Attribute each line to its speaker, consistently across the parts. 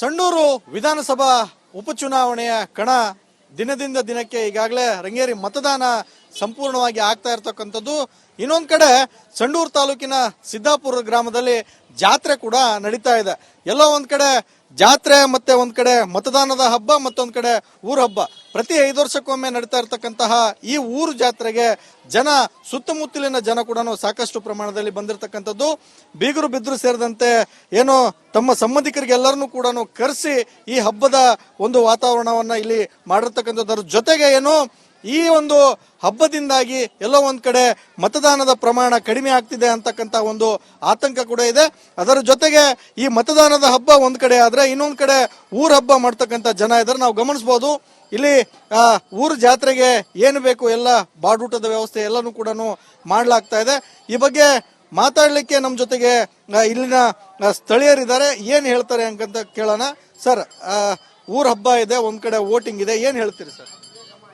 Speaker 1: ಸಂಡೂರು ವಿಧಾನಸಭಾ ಉಪಚುನಾವಣೆಯ ಕಣ ದಿನದಿಂದ ದಿನಕ್ಕೆ ಈಗಾಗಲೇ ರಂಗೇರಿ ಮತದಾನ ಸಂಪೂರ್ಣವಾಗಿ ಆಗ್ತಾ ಇರತಕ್ಕಂಥದ್ದು. ಇನ್ನೊಂದು ಕಡೆ ಸಂಡೂರು ತಾಲೂಕಿನ ಸಿದ್ದಾಪುರ ಗ್ರಾಮದಲ್ಲಿ ಜಾತ್ರೆ ಕೂಡ ನಡೀತಾ ಇದೆ. ಎಲ್ಲೋ ಒಂದು ಕಡೆ ಜಾತ್ರೆ ಮತ್ತೆ ಒಂದ್ ಕಡೆ ಮತದಾನದ ಹಬ್ಬ ಮತ್ತೊಂದ್ ಕಡೆ ಊರ ಹಬ್ಬ. ಪ್ರತಿ ಐದು ವರ್ಷಕ್ಕೊಮ್ಮೆ ನಡೀತಾ ಇರತಕ್ಕಂತಹ ಈ ಊರು ಜಾತ್ರೆಗೆ ಜನ ಸುತ್ತಮುತ್ತಲಿನ ಜನ ಕೂಡ ಸಾಕಷ್ಟು ಪ್ರಮಾಣದಲ್ಲಿ ಬಂದಿರತಕ್ಕಂಥದ್ದು. ಬೀಗರು ಬಿದ್ರು ಸೇರಿದಂತೆ ಏನು ತಮ್ಮ ಸಂಬಂಧಿಕರಿಗೆಲ್ಲರನ್ನೂ ಕೂಡ ಕರೆಸಿ ಈ ಹಬ್ಬದ ಒಂದು ವಾತಾವರಣವನ್ನ ಇಲ್ಲಿ ಮಾಡಿರ್ತಕ್ಕಂಥದ್ದರ ಜೊತೆಗೆ ಏನು ಈ ಒಂದು ಹಬ್ಬದಿಂದಾಗಿ ಎಲ್ಲೋ ಒಂದು ಕಡೆ ಮತದಾನದ ಪ್ರಮಾಣ ಕಡಿಮೆ ಆಗ್ತಿದೆ ಅಂತಕ್ಕಂಥ ಒಂದು ಆತಂಕ ಕೂಡ ಇದೆ. ಅದರ ಜೊತೆಗೆ ಈ ಮತದಾನದ ಹಬ್ಬ ಒಂದು ಕಡೆ ಆದ್ರೆ ಇನ್ನೊಂದು ಕಡೆ ಊರ ಹಬ್ಬ ಮಾಡ್ತಕ್ಕಂಥ ಜನ ಇದ್ದಾರೆ ನಾವು ಗಮನಿಸಬಹುದು ಇಲ್ಲಿ ಊರ ಜಾತ್ರೆಗೆ ಏನು ಬೇಕು ಎಲ್ಲ ಬಾಡೂಟದ ವ್ಯವಸ್ಥೆ ಎಲ್ಲನೂ ಕೂಡ ಮಾಡ್ಲಾಗ್ತಾ ಇದೆ. ಈ ಬಗ್ಗೆ ಮಾತಾಡಲಿಕ್ಕೆ ನಮ್ಮ ಜೊತೆಗೆ ಇಲ್ಲಿನ ಸ್ಥಳೀಯರಿದ್ದಾರೆ. ಏನು ಹೇಳ್ತಾರೆ ಅಂತ ಕೇಳೋಣ. ಸರ್ ಊರ ಹಬ್ಬ ಇದೆ, ಒಂದು ಕಡೆ ವೋಟಿಂಗ್ ಇದೆ. ಏನು ಹೇಳ್ತೀರಿ ಸರ್?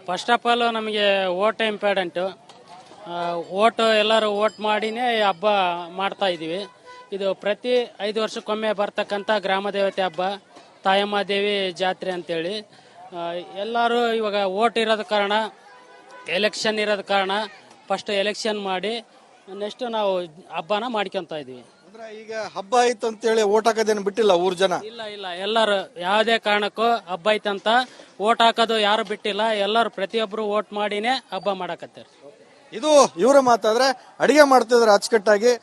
Speaker 2: ಫಸ್ಟ್ ಆಫ್ ಆಲ್ ನಮಗೆ ಓಟ್ ಇಂಪಾರ್ಟೆಂಟು ಓಟ್ ಎಲ್ಲರೂ ಓಟ್ ಮಾಡಿನೇ ಈ ಹಬ್ಬ ಮಾಡ್ತಾ ಇದ್ದೀವಿ. ಇದು ಪ್ರತಿ ಐದು ವರ್ಷಕ್ಕೊಮ್ಮೆ ಬರ್ತಕ್ಕಂಥ ಗ್ರಾಮ ದೇವತೆ ಹಬ್ಬ, ತಾಯಮ್ಮ ದೇವಿ ಜಾತ್ರೆ ಅಂತೇಳಿ. ಎಲ್ಲರೂ ಇವಾಗ ಓಟ್ ಇರೋದ ಕಾರಣ ಎಲೆಕ್ಷನ್ ಇರೋದ ಕಾರಣ ಫಸ್ಟ್ ಎಲೆಕ್ಷನ್ ಮಾಡಿ ನೆಕ್ಸ್ಟ್ ನಾವು ಹಬ್ಬನ ಮಾಡ್ಕೊತಾ ಇದ್ದೀವಿ.
Speaker 1: ಅಂದ್ರೆ ಈಗ ಹಬ್ಬ ಆಯ್ತು ಅಂತೇಳಿ ಓಟ್ ಹಾಕೋದೇನು ಬಿಟ್ಟಿಲ್ಲ ಊರ್ ಜನ
Speaker 2: ಇಲ್ಲ ಇಲ್ಲ ಎಲ್ಲರೂ ಯಾವುದೇ ಕಾರಣಕ್ಕೂ ಹಬ್ಬ ಐತಂತ ಓಟ್ ಹಾಕೋದು ಯಾರು ಬಿಟ್ಟಿಲ್ಲ ಎಲ್ಲರೂ ಪ್ರತಿಯೊಬ್ಬರು ಓಟ್ ಮಾಡಿನೇ ಹಬ್ಬ ಮಾಡಕತ್ತಾರೆ
Speaker 1: ಇದು ಇವರ ಮಾತಾದ್ರೆ ಅಡಿಗೆ ಮಾಡ್ತಿದ್ರೆ ಅಚ್ಚುಕಟ್ಟಾಗಿ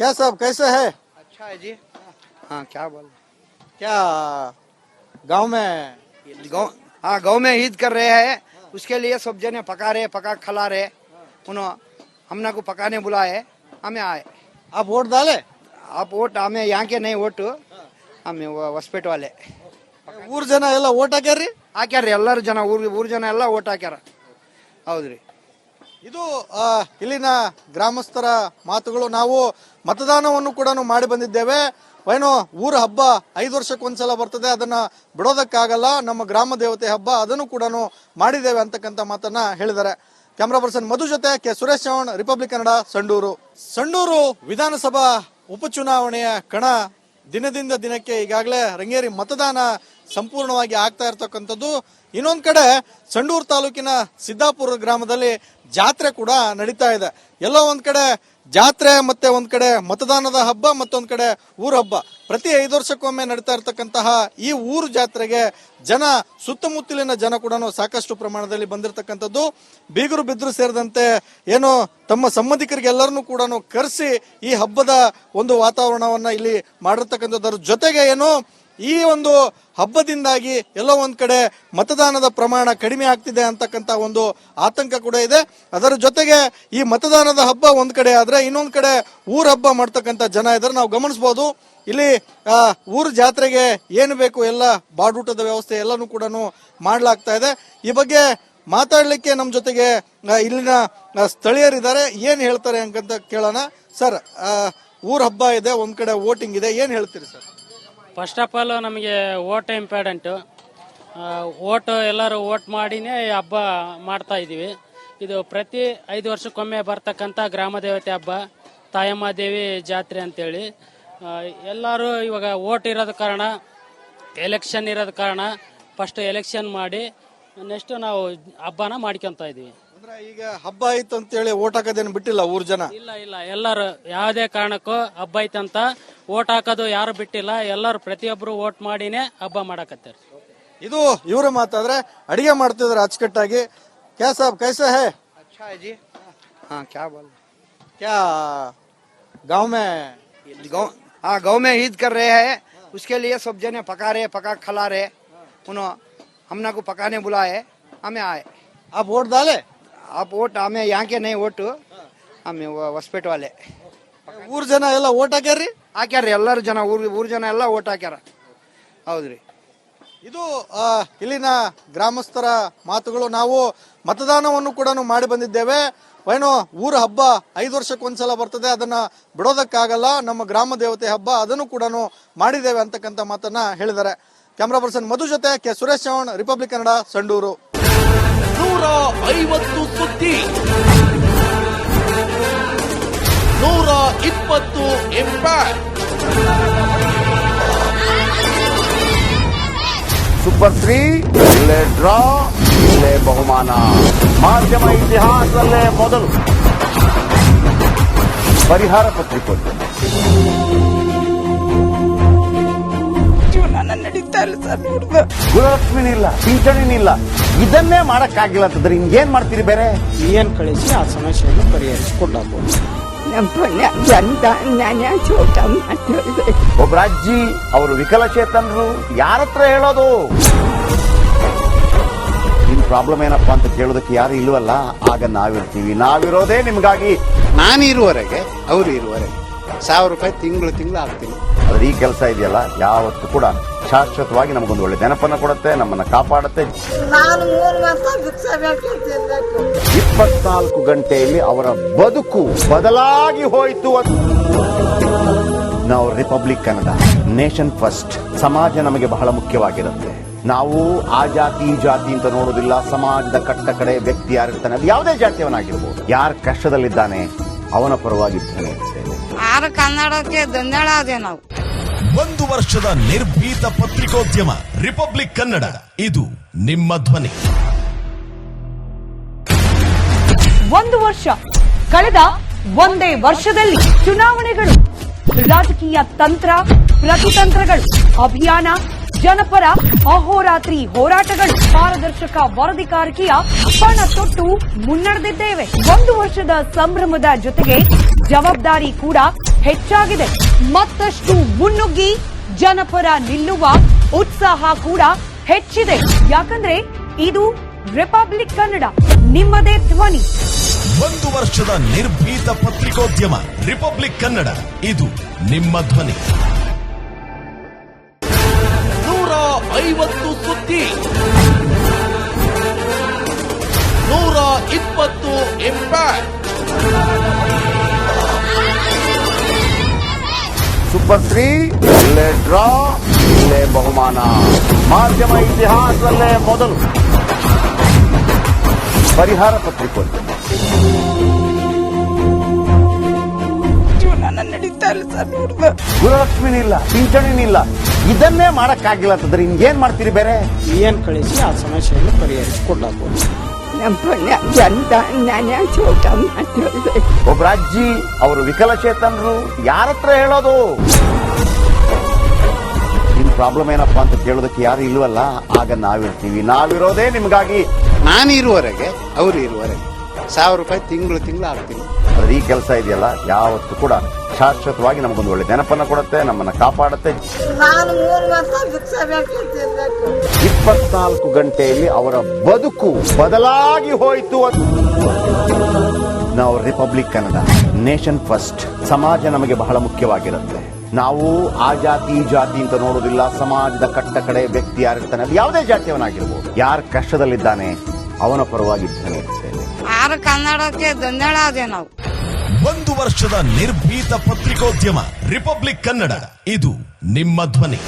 Speaker 1: ಕ್ಯಾ ಸಾಬ್ ಕೈಸಾ ಹೈ
Speaker 3: अच्छा है जी हाँ क्या बोल
Speaker 1: क्या गांव में
Speaker 3: गाँव हाँ गाँव में ईद कर रहे हैं उसके लिए सब जने पका रहे पका खिला रहे उन्होंने हमने को पकाने बुलाए हमें आए
Speaker 1: आप वोट डाले
Speaker 3: ಆ ಓಟ್ ಆಮೆ ಯಾಕೆ ನೈ ಓಟು? ಆಮೆ ಹೊಸಪೇಟೆ ವಾಲೆ.
Speaker 1: ಊರ್ ಜನ ಎಲ್ಲ ಓಟ್ ಹಾಕ್ಯಾರ್ರಿ?
Speaker 3: ಹಾಕ್ಯಾರ್ರಿ ಎಲ್ಲರೂ ಜನ ಊರ್ ಊರ್ ಜನ ಎಲ್ಲ ಓಟ್ ಹಾಕ್ಯಾರ. ಹೌದ್ರಿ.
Speaker 1: ಇದು ಇಲ್ಲಿನ ಗ್ರಾಮಸ್ಥರ ಮಾತುಗಳು ನಾವು ಮತದಾನವನ್ನು ಕೂಡ ಮಾಡಿ ಬಂದಿದ್ದೇವೆ. ಏನು ಊರ ಹಬ್ಬ ಐದು ವರ್ಷಕ್ಕೊಂದ್ಸಲ ಬರ್ತದೆ ಅದನ್ನ ಬಿಡೋದಕ್ಕಾಗಲ್ಲ. ನಮ್ಮ ಗ್ರಾಮ ದೇವತೆ ಹಬ್ಬ ಅದನ್ನು ಕೂಡ ಮಾಡಿದ್ದೇವೆ ಅಂತಕ್ಕಂಥ ಮಾತನ್ನ ಹೇಳಿದ್ದಾರೆ. ಕ್ಯಾಮ್ರಾ ಪರ್ಸನ್ ಮಧು ಜೊತೆ ಕೆ ಸುರೇಶ್ ಚೌಹಾಣ್ ರಿಪಬ್ಲಿಕ್ ಕನ್ನಡ ಸಂಡೂರು. ಸಂಡೂರು ವಿಧಾನಸಭಾ ಉಪಚುನಾವಣೆಯ ಕಣ ದಿನದಿಂದ ದಿನಕ್ಕೆ ಈಗಾಗಲೇ ರಂಗೇರಿ ಮತದಾನ ಸಂಪೂರ್ಣವಾಗಿ ಆಗ್ತಾ ಇರತಕ್ಕಂಥದ್ದು. ಇನ್ನೊಂದು ಕಡೆ ಸಂಡೂರು ತಾಲೂಕಿನ ಸಿದ್ದಾಪುರ ಗ್ರಾಮದಲ್ಲಿ ಜಾತ್ರೆ ಕೂಡ ನಡೀತಾ ಇದೆ. ಎಲ್ಲೋ ಒಂದು ಕಡೆ ಜಾತ್ರೆ ಮತ್ತೆ ಒಂದ್ ಕಡೆ ಮತದಾನದ ಹಬ್ಬ ಮತ್ತೊಂದ್ ಕಡೆ ಊರ ಹಬ್ಬ. ಪ್ರತಿ ಐದು ವರ್ಷಕ್ಕೊಮ್ಮೆ ನಡೀತಾ ಇರತಕ್ಕಂತಹ ಈ ಊರು ಜಾತ್ರೆಗೆ ಜನ ಸುತ್ತಮುತ್ತಲಿನ ಜನ ಕೂಡ ಸಾಕಷ್ಟು ಪ್ರಮಾಣದಲ್ಲಿ ಬಂದಿರತಕ್ಕಂಥದ್ದು. ಬೀಗರು ಬಿದ್ರು ಸೇರಿದಂತೆ ಏನು ತಮ್ಮ ಸಂಬಂಧಿಕರಿಗೆಲ್ಲರನ್ನೂ ಕೂಡ ಕರೆಸಿ ಈ ಹಬ್ಬದ ಒಂದು ವಾತಾವರಣವನ್ನ ಇಲ್ಲಿ ಮಾಡಿರ್ತಕ್ಕಂಥದ್ದರ ಜೊತೆಗೆ ಏನು ಈ ಒಂದು ಹಬ್ಬದಿಂದಾಗಿ ಎಲ್ಲೋ ಒಂದು ಕಡೆ ಮತದಾನದ ಪ್ರಮಾಣ ಕಡಿಮೆ ಆಗ್ತಿದೆ ಅಂತಕ್ಕಂಥ ಒಂದು ಆತಂಕ ಕೂಡ ಇದೆ. ಅದರ ಜೊತೆಗೆ ಈ ಮತದಾನದ ಹಬ್ಬ ಒಂದು ಕಡೆ ಆದ್ರೆ ಇನ್ನೊಂದು ಕಡೆ ಊರ ಹಬ್ಬ ಮಾಡ್ತಕ್ಕಂಥ ಜನ ಇದ್ದಾರೆ ನಾವು ಗಮನಿಸಬಹುದು ಇಲ್ಲಿ ಊರ ಜಾತ್ರೆಗೆ ಏನು ಬೇಕು ಎಲ್ಲ ಬಾಡೂಟದ ವ್ಯವಸ್ಥೆ ಎಲ್ಲನೂ ಕೂಡ ಮಾಡ್ಲಾಗ್ತಾ ಇದೆ. ಈ ಬಗ್ಗೆ ಮಾತಾಡಲಿಕ್ಕೆ ನಮ್ಮ ಜೊತೆಗೆ ಇಲ್ಲಿನ ಸ್ಥಳೀಯರಿದ್ದಾರೆ. ಏನು ಹೇಳ್ತಾರೆ ಅಂತ ಕೇಳೋಣ. ಸರ್ ಊರ ಹಬ್ಬ ಇದೆ, ಒಂದು ಕಡೆ ವೋಟಿಂಗ್ ಇದೆ. ಏನು ಹೇಳ್ತೀರಿ ಸರ್?
Speaker 2: ಫಸ್ಟ್ ಆಫ್ ಆಲ್ ನಮಗೆ ಓಟ್ ಇಂಪಾರ್ಟೆಂಟು ಓಟ್ ಎಲ್ಲರೂ ಓಟ್ ಮಾಡಿನೇ ಈ ಹಬ್ಬ ಮಾಡ್ತಾ ಇದ್ದೀವಿ ಇದು ಪ್ರತಿ ಐದು ವರ್ಷಕ್ಕೊಮ್ಮೆ ಬರ್ತಕ್ಕಂಥ ಗ್ರಾಮ ದೇವತೆ ಹಬ್ಬ, ತಾಯಮ್ಮ ದೇವಿ ಜಾತ್ರೆ ಅಂತೇಳಿ. ಎಲ್ಲರೂ ಇವಾಗ ಓಟ್ ಇರೋದ ಕಾರಣ ಎಲೆಕ್ಷನ್ ಇರೋದ ಕಾರಣ ಫಸ್ಟ್ ಎಲೆಕ್ಷನ್ ಮಾಡಿ ನೆಕ್ಸ್ಟ್ ನಾವು ಹಬ್ಬನ ಮಾಡ್ಕೊತಾ ಇದ್ದೀವಿ
Speaker 1: ಅಂದ್ರೆ ಈಗ ಹಬ್ಬ ಆಯ್ತು ಅಂತೇಳಿ ಓಟ್ ಹಾಕೋದೇನು ಬಿಟ್ಟಿಲ್ಲ ಊರ್ ಜನ
Speaker 2: ಇಲ್ಲ ಇಲ್ಲ ಎಲ್ಲರೂ ಯಾವುದೇ ಕಾರಣಕ್ಕೂ ಹಬ್ಬ ಐತಂತ ಓಟ್ ಹಾಕೋದು ಯಾರು ಬಿಟ್ಟಿಲ್ಲ ಎಲ್ಲರೂ ಪ್ರತಿಯೊಬ್ಬರು ಓಟ್ ಮಾಡಿನೇ ಹಬ್ಬ ಮಾಡಕತ್ತಾರೆ
Speaker 1: ಇದು ಇವರ ಮಾತಾದ್ರೆ ಅಡಿಗೆ ಮಾಡ್ತಿದ್ರೆ ಅಚ್ಚುಕಟ್ಟಾಗಿ ಕ್ಯಾ ಸಾಬ್ ಕೈಸಾ ಹೈ
Speaker 3: अच्छा है जी हाँ क्या बोल
Speaker 1: क्या गांव में
Speaker 3: गाँव हाँ गाँव में ईद कर रहे हैं उसके लिए सब जने पका रहे पका खिला रहे उन्होंने हमने को पकाने बुलाए हमें आए
Speaker 1: आप वोट डाले
Speaker 3: ಆ ಓಟ್ ಆಮೆ ಯಾಕೆ ನೈ ಓಟು? ಆಮೆ ಹೊಸಪೇಟೆ ವಾಲೆ
Speaker 1: ಊರ್ ಜನ ಎಲ್ಲ ಓಟ್ ಹಾಕ್ಯಾರ್ರಿ?
Speaker 3: ಹಾಕ್ಯಾರ್ರಿ ಎಲ್ಲರೂ ಜನ ಊರ್ ಊರ್ ಜನ ಎಲ್ಲ ಓಟ್ ಹಾಕ್ಯಾರ. ಹೌದ್ರಿ.
Speaker 1: ಇದು ಇಲ್ಲಿನ ಗ್ರಾಮಸ್ಥರ ಮಾತುಗಳು ನಾವು ಮತದಾನವನ್ನು ಕೂಡ ಮಾಡಿ ಬಂದಿದ್ದೇವೆ. ಏನು ಊರ ಹಬ್ಬ ಐದು ವರ್ಷಕ್ಕೊಂದ್ಸಲ ಬರ್ತದೆ ಅದನ್ನ ಬಿಡೋದಕ್ಕಾಗಲ್ಲ. ನಮ್ಮ ಗ್ರಾಮ ದೇವತೆ ಹಬ್ಬ ಅದನ್ನು ಕೂಡ ಮಾಡಿದ್ದೇವೆ ಅಂತಕ್ಕಂಥ ಮಾತನ್ನ ಹೇಳಿದ್ದಾರೆ. ಕ್ಯಾಮ್ರಾ ಪರ್ಸನ್ ಮಧು ಜೊತೆ ಕೆ. ಸುರೇಶ್ ಚೌಹಾಣ್ ರಿಪಬ್ಲಿಕ್ ಕನ್ನಡ ಸಂಡೂರು.
Speaker 4: ನೂರ ಐವತ್ತು ಸುದ್ದಿ. ನೂರ ಇಪ್ಪತ್ತು ಇಂಪ್ಯಾಕ್ಟ್
Speaker 5: ಸೂಪರ್ ತ್ರೀ ಇಲ್ಲೇ ಡ್ರಾ ಇಲ್ಲೇ ಬಹುಮಾನ ಮಾಧ್ಯಮ ಇತಿಹಾಸದಲ್ಲೇ ಮೊದಲು ಪರಿಹಾರ ಪತ್ರಿಕೋದ್ಯಮ
Speaker 6: ಇಲ್ಲ ಸರ್ ನೋಡ್ದು
Speaker 5: ಗುಣಲಕ್ಷ್ಮಿ ಇಲ್ಲ ಪಿಂಚಣಿ ಇಲ್ಲ ಇದನ್ನೇ ಮಾಡಕ್ಕಾಗಿಲ್ಲ ಅಂತಂದ್ರೆ ಏನ್ ಮಾಡ್ತೀರಿ ಬೇರೆ?
Speaker 7: ಏನ್ ಕಳಿಸಿ ಆ ಸಮಸ್ಯೆಯನ್ನು ಪರಿಹರಿಸಿಕೊಡಬಹುದು
Speaker 6: ನಮ್ಮ ಪುಣ್ಯ ಚೋಟ ಮಾಡ್ತಿದ್ದೆ
Speaker 5: ಅಜ್ಜಿ ಅವರು ವಿಕಲಚೇತನರು ಯಾರತ್ರ ಹೇಳೋದು? ನಿಮ್ ಪ್ರಾಬ್ಲಮ್ ಏನಪ್ಪಾ ಅಂತ ಕೇಳೋದಕ್ಕೆ ಯಾರು ಇಲ್ವಲ್ಲ? ಆಗ ನಾವಿರ್ತೀವಿ. ನಾವಿರೋದೇ ನಿಮ್ಗಾಗಿ.
Speaker 8: ನಾನು ಇರುವವರೆಗೆ ಅವರು ಇರುವವರೆಗೆ. ಸಾವಿರ ರೂಪಾಯಿ ತಿಂಗಳು ತಿಂಗಳು ಹಾಕ್ತೀನಿ
Speaker 5: ಆದ್ರೆ ಈ ಕೆಲಸ ಇದೆಯಲ್ಲ ಯಾವತ್ತೂ ಕೂಡ ಶಾಶ್ವತವಾಗಿ ನಮಗೊಂದು ಒಳ್ಳೆ ನೆನಪನ್ನು ಕೊಡುತ್ತೆ ನಮ್ಮನ್ನ ಕಾಪಾಡುತ್ತೆ. ಇಪ್ಪತ್ನಾಲ್ಕು ಗಂಟೆಯಲ್ಲಿ ಅವರ ಬದುಕು ಬದಲಾಗಿ ಹೋಯಿತು ಅಂತ ನಾವು ರಿಪಬ್ಲಿಕ್ ಕನ್ನಡ ನೇಷನ್ ಫಸ್ಟ್. ಸಮಾಜ ನಮಗೆ ಬಹಳ ಮುಖ್ಯವಾಗಿರುತ್ತೆ. ನಾವು ಆ ಜಾತಿ ಈ ಜಾತಿ ಅಂತ ನೋಡೋದಿಲ್ಲ ಸಮಾಜದ ಕಟ್ಟ ಕಡೆ ವ್ಯಕ್ತಿ ಯಾರಿರ್ತಾನೆ ಅದು ಯಾವುದೇ ಜಾತಿಯವನಾಗಿರ್ಬೋದು. ಯಾರ ಕಷ್ಟದಲ್ಲಿದ್ದಾನೆ ಅವನ ಪರವಾಗಿ ಧ್ವನಿ ಎತ್ತುತ್ತೇವೆ.
Speaker 6: ಆರು ಕನ್ನಡಕ್ಕೆ ಧನ್ಯಳಾದೆ ನಾವು?
Speaker 4: ಒಂದು ವರ್ಷದ ನಿರ್ಭೀತ ಪತ್ರಿಕೋದ್ಯಮ ರಿಪಬ್ಲಿಕ್ ಕನ್ನಡ. ಇದು ನಿಮ್ಮ ಧ್ವನಿ.
Speaker 9: ಒಂದು ವರ್ಷ. ಕಳೆದ ಒಂದೇ ವರ್ಷದಲ್ಲಿ ಚುನಾವಣೆಗಳು, ರಾಜಕೀಯ ತಂತ್ರ ಪ್ರತಿತಂತ್ರಗಳು ಅಭಿಯಾನ, ಜನಪರ ಅಹೋರಾತ್ರಿ ಹೋರಾಟಗಳು, ಪಾರದರ್ಶಕ ವರದಿ ಕಾರಿಕೆಯ ಪಣ ತೊಟ್ಟು ಮುನ್ನಡೆದಿದ್ದೇವೆ. ಒಂದು ವರ್ಷದ ಸಂಭ್ರಮದ ಜೊತೆಗೆ ಜವಾಬ್ದಾರಿ ಕೂಡ ಹೆಚ್ಚಾಗಿದೆ. ಮತ್ತಷ್ಟು ಮುನ್ನುಗ್ಗಿ ಜನಪರ ನಿಲ್ಲುವ ಉತ್ಸಾಹ ಕೂಡ ಹೆಚ್ಚಿದೆ. ಯಾಕಂದ್ರೆ ಇದು ರಿಪಬ್ಲಿಕ್ ಕನ್ನಡ, ನಿಮ್ಮದೇ ಧ್ವನಿ.
Speaker 4: ಒಂದು ವರ್ಷದ ನಿರ್ಭೀತ ಪತ್ರಿಕೋದ್ಯಮ ರಿಪಬ್ಲಿಕ್ ಕನ್ನಡ, ಇದು ನಿಮ್ಮ ಧ್ವನಿ. ನೂರ ಐವತ್ತು ಸುದ್ದಿ. ನೂರ ಇಪ್ಪತ್ತು ಇಂಪ್ಯಾಕ್ಟ್
Speaker 5: ಸೂಪರ್ ತ್ರೀ ಇಲ್ಲೇ ಡ್ರಾ ಇಲ್ಲೇ ಬಹುಮಾನ ಮಾಧ್ಯಮ ಇತಿಹಾಸದಲ್ಲೇ ಮೊದಲು ಪರಿಹಾರ ಪತ್ರಿಕೋದ್ಯಮ ಗೃಹಲಕ್ಷ್ಮಿನಿಲ್ಲ ಪಿಂಚಣಿನಿಲ್ಲ ಇದನ್ನೇ ಮಾಡಕ್ಕಾಗಿಲ್ಲ ಅಂತಂದ್ರೆ ಇನ್ನೇನ್ ಮಾಡ್ತೀರಿ ಬೇರೆ?
Speaker 7: ಏನ್ ಕಳಿಸಿ ಆ ಸಮಸ್ಯೆಯನ್ನು ಪರಿಹರಿಸಿಕೊಡಬಹುದು
Speaker 6: ನಮ್ಮ
Speaker 5: ಅವರು ವಿಕಲಚೇತನರು ಯಾರ ಹತ್ರ ಹೇಳೋದು? ನಿಮ್ ಪ್ರಾಬ್ಲಮ್ ಏನಪ್ಪಾ ಅಂತ ಕೇಳೋದಕ್ಕೆ ಯಾರು ಇಲ್ವಲ್ಲ? ಆಗ ನಾವಿರ್ತೀವಿ. ನಾವಿರೋದೇ ನಿಮ್ಗಾಗಿ.
Speaker 8: ನಾನು ಇರುವವರೆಗೆ ಅವರು ಇರುವವರೆಗೆ. ಸಾವಿರ ರೂಪಾಯಿ ತಿಂಗಳು ತಿಂಗಳು ಹಾಕ್ತೀನಿ
Speaker 5: ಆದ್ರೆ ಈ ಕೆಲಸ ಇದೆಯಲ್ಲ ಯಾವತ್ತೂ ಕೂಡ ಶಾಶ್ವತವಾಗಿ ನಮಗೊಂದು ಒಳ್ಳೆ ನೆನಪನ್ನು ಕೊಡುತ್ತೆ ನಮ್ಮನ್ನು ಕಾಪಾಡುತ್ತೆ.
Speaker 6: ನಾನು ಮೂರು ವರ್ಷ ಭಿಕ್ಷೆ ಬೇಕಿರ್ತಿರ್ಬೇಕು
Speaker 5: ಇಪ್ಪತ್ನಾಲ್ಕು ಗಂಟೆಯಲ್ಲಿ ಅವರ ಬದುಕು ಬದಲಾಗಿ ಹೋಯಿತು ಅಂತ ನಾವು ರಿಪಬ್ಲಿಕ್ ಕನ್ನಡ ನೇಷನ್ ಫಸ್ಟ್. ಸಮಾಜ ನಮಗೆ ಬಹಳ ಮುಖ್ಯವಾಗಿರುತ್ತೆ. ನಾವು ಆ ಜಾತಿ ಈ ಜಾತಿ ಅಂತ ನೋಡೋದಿಲ್ಲ ಸಮಾಜದ ಕಟ್ಟ ಕಡೆ ವ್ಯಕ್ತಿ ಯಾರಿರ್ತಾನೆ ಅದು ಯಾವುದೇ ಜಾತಿಯವನಾಗಿರ್ಬೋದು. ಯಾರು ಕಷ್ಟದಲ್ಲಿದ್ದಾನೆ ಅವನ ಪರವಾಗಿ ಎತ್ತುತ್ತೇವೆ.
Speaker 6: ಆರು ಕನ್ನಡಕ್ಕೆ ದೊಂದಳ ಅದೇ ನಾವು.
Speaker 4: ಒಂದು ವರ್ಷದ ನಿರ್ಭೀತ ಪತ್ರಿಕೋದ್ಯಮ ರಿಪಬ್ಲಿಕ್ ಕನ್ನಡ. ಇದು ನಿಮ್ಮ ಧ್ವನಿ.